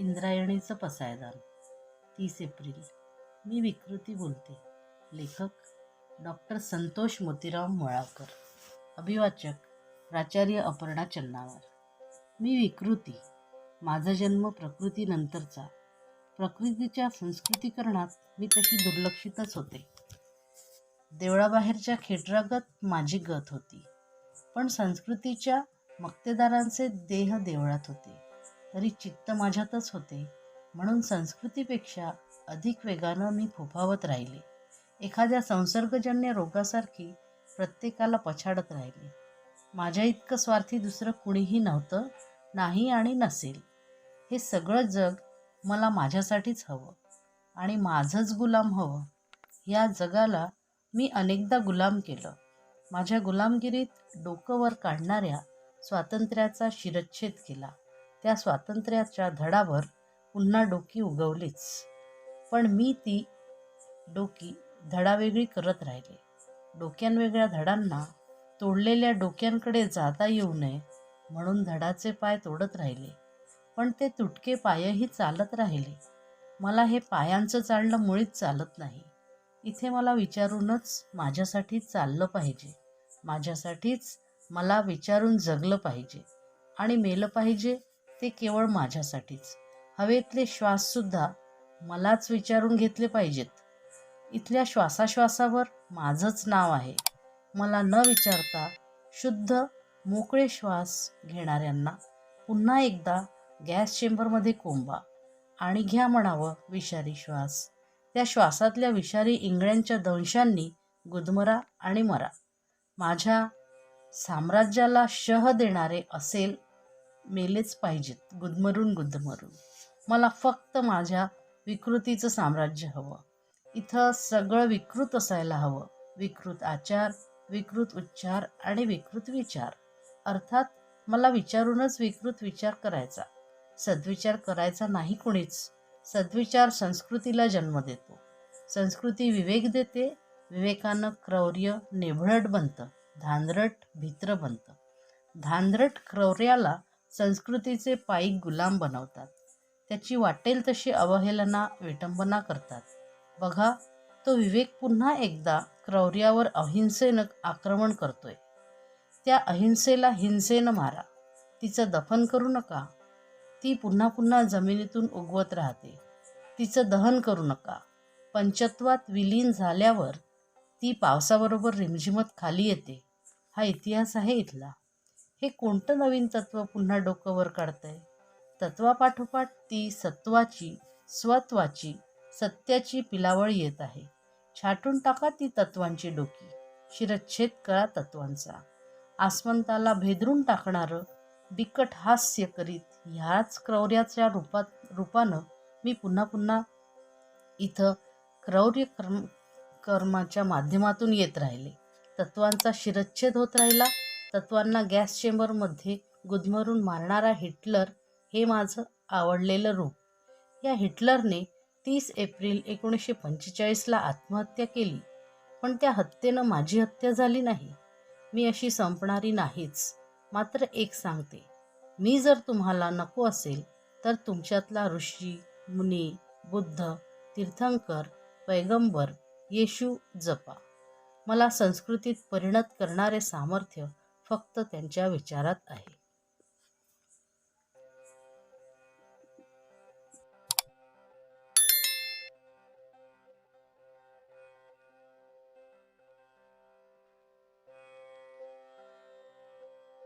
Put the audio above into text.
इंद्रायणीचं पसायदान. तीस एप्रिल. मी विकृती बोलते. लेखक डॉक्टर संतोष मोतीराम मळावकर. अभिवाचक प्राचार्य अपर्णा चन्नावर. मी विकृती. माझा जन्म प्रकृतीनंतरचा. प्रकृतीच्या संस्कृतीकरणात मी तशी दुर्लक्षितच होते. देवळाबाहेरच्या खेटरागत माझी गत होती. पण संस्कृतीच्या मक्तेदारांचे देह देवळात होते. तरी चित्त माझ्यातच होते. म्हणून संस्कृतीपेक्षा अधिक वेगानं मी फोफावत राहिले. एखाद्या संसर्गजन्य रोगासारखी प्रत्येकाला पछाडत राहिले. माझ्या इतकं स्वार्थी दुसरं कुणीही नव्हतं नाही आणि नसेल. हे सगळं जग मला माझ्यासाठीच हवं आणि माझंच गुलाम हवं. या जगाला मी अनेकदा गुलाम केलं. माझ्या गुलामगिरीत डोकं वर काढणाऱ्या स्वातंत्र्याचा शिरच्छेद केला. त्या स्वातंत्र्याच्या धडावर पुन्हा डोकी उगवलीच. पण मी ती डोकी धडावेगळी करत राहिले. डोक्यांवेगळ्या धडांना तोडलेल्या डोक्यांकडे जाता येऊ नये म्हणून धडाचे पाय तोडत राहिले. पण ते तुटके पायही चालत राहिले. मला हे पायांचं चालणं मुळीच चालत नाही. इथे मला विचारूनच माझ्यासाठी चाललं पाहिजे. माझ्यासाठीच मला विचारून जगलं पाहिजे. आणि मेलं पाहिजे ते केवळ माझ्यासाठीच. हवेतले श्वाससुद्धा मलाच विचारून घेतले पाहिजेत. इथल्या श्वासाश्वासावर माझंच नाव आहे. मला न विचारता शुद्ध मोकळे श्वास घेणाऱ्यांना पुन्हा एकदा गॅस चेंबरमध्ये कोंबा आणि घ्या म्हणावं विषारी श्वास. त्या श्वासातल्या विषारी इंगळ्यांच्या दंशांनी गुदमरा आणि मरा. माझ्या साम्राज्याला शह देणारे असेल मेलेच पाहिजेत. गुदमरून गुदमरून. मला फक्त माझ्या विकृतीचं साम्राज्य हवं. इथं सगळं विकृत असायला हवं. विकृत आचार विकृत उच्चार आणि विकृत विचार. अर्थात मला विचारूनच विकृत विचार करायचा. सद्विचार करायचा नाही कोणीच. सद्विचार संस्कृतीला जन्म देतो. संस्कृती विवेक देते. विवेकानं क्रौर्य नेभळट बनतं. धांदरट भित्र बनतं. धांदरट क्रौर्याला संस्कृतीचे पायी गुलाम बनवतात. त्याची वाटेल तशी अवहेलना विटंबना करतात. बघा तो विवेक पुन्हा एकदा क्रौर्यावर अहिंसेनं आक्रमण करतोय. त्या अहिंसेला हिंसेनं मारा. तिचं दफन करू नका. ती पुन्हा पुन्हा जमिनीतून उगवत राहते. तिचं दहन करू नका. पंचत्वात विलीन झाल्यावर ती पावसाबरोबर रिमझिमत खाली येते. हा इतिहास आहे इथला. हे कोणतं नवीन तत्व पुन्हा डोकं वर काढतंय? तत्वापाठोपाठ ती सत्वाची स्वत्वाची सत्याची पिलावळ येत आहे. छाटून टाका ती तत्वांची डोकी. शिरच्छेद करा तत्वांचा. आसमंताला भेदरून टाकणारं बिकट हास्य करीत ह्याच क्रौर्याच्या रूपात रूपानं मी पुन्हा पुन्हा इथं क्रौर्य कर्म कर्माच्या माध्यमातून येत राहिले. तत्वांचा शिरच्छेद होत राहिला. तत्वांना गॅस चेंबरमध्ये गुदमरून मारणारा हिटलर हे माझं आवडलेलं रूप. या हिटलरने तीस एप्रिल एकोणीसशे पंचेचाळीसला आत्महत्या केली पण त्या हत्येनं माझी हत्या झाली नाही. मी अशी संपणारी नाहीच. मात्र एक सांगते मी जर तुम्हाला नको असेल तर तुमच्यातला ऋषी मुनी बुद्ध तीर्थंकर पैगंबर येशू जपा. मला संस्कृतीत परिणत करणारे सामर्थ्य फक्त त्यांच्या विचारात आहे.